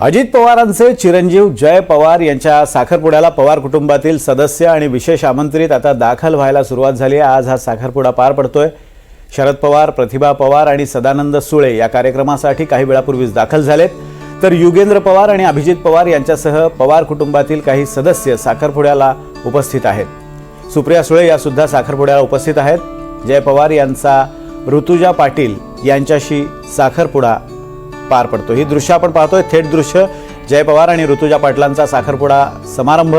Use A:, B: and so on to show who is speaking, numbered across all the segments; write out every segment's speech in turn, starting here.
A: अजित पवारांचे चिरंजीव जय पवार यांच्या साखरपुड्याला पवार कुटुंबातील सदस्य आणि विशेष आमंत्रित आता दाखल व्हायला सुरुवात झाली आहे. आज हा साखरपुडा पार पडतोय. शरद पवार प्रतिभा पवार आणि सदानंद सुळे या कार्यक्रमासाठी काही वेळापूर्वीच दाखल झालेत. तर युगेंद्र पवार आणि अभिजित पवार यांच्यासह पवार कुटुंबातील काही सदस्य साखरपुड्याला उपस्थित आहेत. सुप्रिया सुळे या सुद्धा साखरपुड्याला उपस्थित आहेत. जय पवार यांचा ऋतुजा पाटील यांच्याशी साखरपुडा पार पडतो. ही दृश्य आपण पाहतोय. थेट दृश्य जय पवार आणि ऋतुजा पाटलांचा साखरपुडा समारंभ.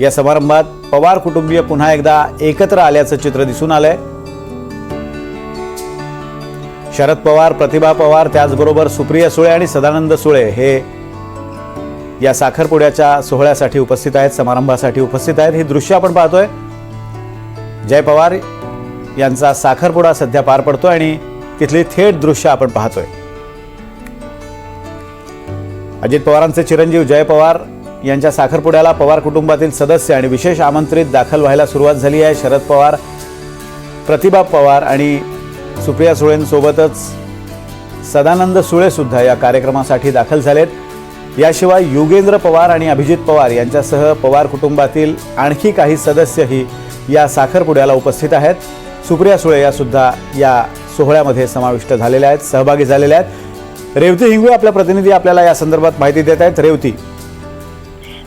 A: या समारंभात पवार कुटुंबीय पुन्हा एकदा एकत्र आल्याचं चित्र दिसून आलंय. शरद पवार प्रतिभा पवार त्याचबरोबर सुप्रिया सुळे आणि सदानंद सुळे हे या साखरपुड्याच्या सोहळ्यासाठी उपस्थित आहेत समारंभासाठी उपस्थित आहेत. हे दृश्य आपण पाहतोय. जय पवार यांचा साखरपुडा सध्या पार पडतोय आणि तिथली थेट दृश्य आपण पाहतोय. अजित पवारांचे चिरंजीव जय पवार यांच्या साखरपुड्याला पवार कुटुंबातील सदस्य आणि विशेष आमंत्रित दाखल व्हायला सुरुवात झाली आहे. शरद पवार प्रतिभा पवार आणि सुप्रिया सुळेंसोबतच सदानंद सुळेसुद्धा या कार्यक्रमासाठी दाखल झालेत. याशिवाय युगेंद्र पवार आणि अभिजित पवार यांच्यासह पवार कुटुंबातील आणखी काही सदस्यही या साखरपुड्याला उपस्थित आहेत. सुप्रिया सुळे या सुद्धा या सोहळ्यामध्ये समाविष्ट झालेल्या आहेत सहभागी झालेल्या आहेत. रेवती हिंगवे आपल्या प्रतिनिधी आपल्याला या संदर्भात माहिती देत आहेत. रेवती.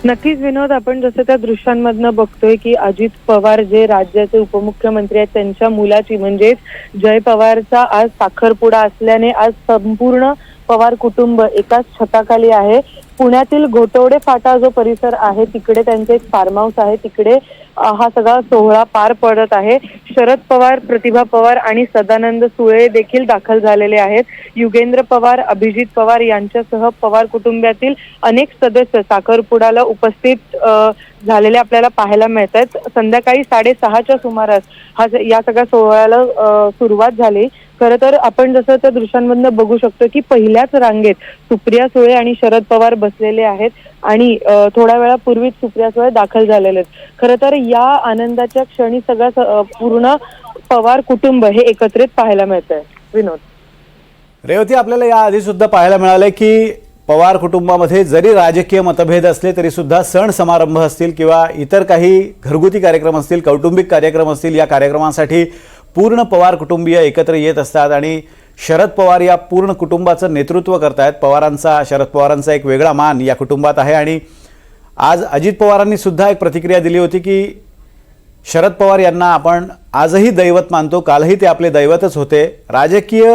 B: नक्कीच विनोद आपण जसं त्या दृश्यांमधनं बघतोय की अजित पवार जे राज्याचे उपमुख्यमंत्री आहेत त्यांच्या मुलाची म्हणजेच जय पवारचा आज साखरपुडा असल्याने आज संपूर्ण पवार कुटुंब एकाच छताखाली आहे. पुण्यातील घोटवडे फाटा जो परिसर आहे तिकडे त्यांचे एक फार्म हाऊस आहे. तिकडे हा सगळा सोहळा पार पडत आहे. शरद पवार प्रतिभा पवार आणि सदानंद सुळे देखील दाखल झालेले आहेत. युगेंद्र पवार अभिजित पवार यांच्यासह पवार कुटुंबातील अनेक सदस्य साखरपुडाला उपस्थित झालेले आपल्याला पाहायला मिळत आहेत संध्याकाळी साडेसहाच्या सुमारास हा या सगळ्या सोहळ्याला सुरुवात झाली. खरं तर आपण जसं त्या दृश्यांमधनं बघू शकतो की पहिल्याच रांगेत सुप्रिया सुळे आणि शरद पवार बसलेले आहेत आणि थोड्या वेळापूर्वीच सुप्रिया सुळे दाखल झालेले आहेत. खरं तर या आनंदाच्या क्षणी सगळं पूर्ण पवार कुटुंब हे एकत्रित पाहायला मिळत आहे विनोद.
A: रेवती आपल्याला या आधी सुद्धा पाहायला मिळालंय की पवार कुटुंबामध्ये जरी राजकीय मतभेद असले तरी सुद्धा सण समारंभ असतील किंवा इतर काही घरगुती कार्यक्रम असतील कौटुंबिक कार्यक्रम असतील या कार्यक्रमासाठी पूर्ण पवार कुटुंबीय एकत्र येत असतात आणि शरद पवार या पूर्ण कुटुंबाचं नेतृत्व करतायत. पवारांचा शरद पवारांचा एक वेगळा मान या कुटुंबात आहे आणि आज अजित पवारांनी सुद्धा एक प्रतिक्रिया दिली होती की शरद पवार यांना आपण आजही दैवत मानतो. कालही ते आपले दैवतच होते. राजकीय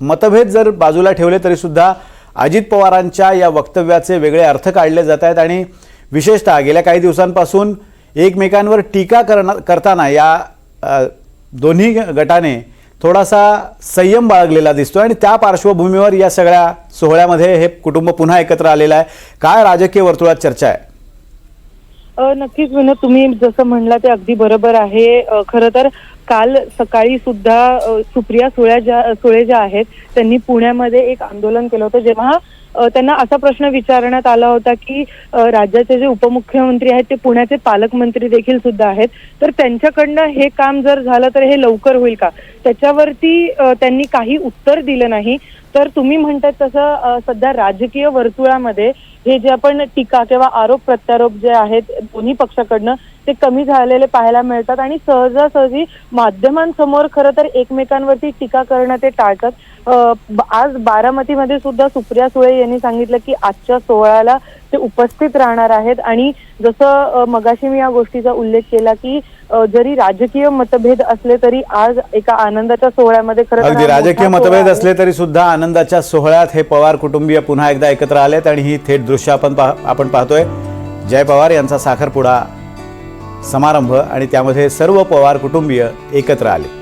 A: मतभेद जर बाजूला ठेवले तरीसुद्धा अजित पवारांच्या या वक्तव्याचे वेगळे अर्थ काढले जात आहेत आणि विशेषतः गेल्या काही दिवसांपासून एकमेकांवर टीका करणं करताना या दोन्ही गटाने थोडासा संयम बाळगलेला दिसतो आणि त्या पार्श्वभूमीवर या सगळ्या सोहळ्यामध्ये हे कुटुंब पुन्हा एकत्र आलेलं आहे. काय राजकीय वर्तुळात चर्चा आहे?
B: नक्कीच विनोद तुम्ही जसं म्हणला ते अगदी बरोबर आहे. खरं तर काल सकाळी सुद्धा सुप्रिया सुळ्या ज्या सुळे ज्या आहेत त्यांनी पुण्यामध्ये एक आंदोलन केलं होतं. जेव्हा त्यांना असा प्रश्न विचारण्यात आला होता की राज्याचे जे उपमुख्यमंत्री आहेत ते पुण्याचे पालकमंत्री देखील सुद्धा आहेत. तर त्यांच्याकडनं हे काम जर झालं तर हे लवकर होईल का? त्याच्यावरती त्यांनी काही उत्तर दिलं नाही. तर तुम्ही म्हणतात तसं सध्या राजकीय वर्तुळामध्ये हे जे आपण टीका किंवा आरोप प्रत्यारोप जे आहेत दोन्ही पक्षाकडनं ते कमी झालेले पाहायला मिळतात आणि सहजासहजी माध्यमांसमोर खरं तर एकमेकांवरती टीका करणं ते टाळतात आज बारामतीमध्ये सुद्धा सुप्रिया सुळे यांनी सांगितलं की आजच्या सोहळ्याला ते उपस्थित राहणार आहेत आणि जसं मगाशी मी या गोष्टीचा उल्लेख केला की जरी राजकीय मतभेद असले तरी आज एका आनंदाच्या सोहळ्यामध्ये खरं
A: राजकीय मतभेद. असले तरी सुद्धा आनंदाच्या सोहळ्यात हे पवार कुटुंबीय पुन्हा एकदा एकत्र आलेत आणि ही थेट दृश्य आपण आपण पाहतोय जय पवार यांचा साखरपुडा समारंभ आणि त्यामध्ये सर्व पवार कुटुंबीय एकत्र आले.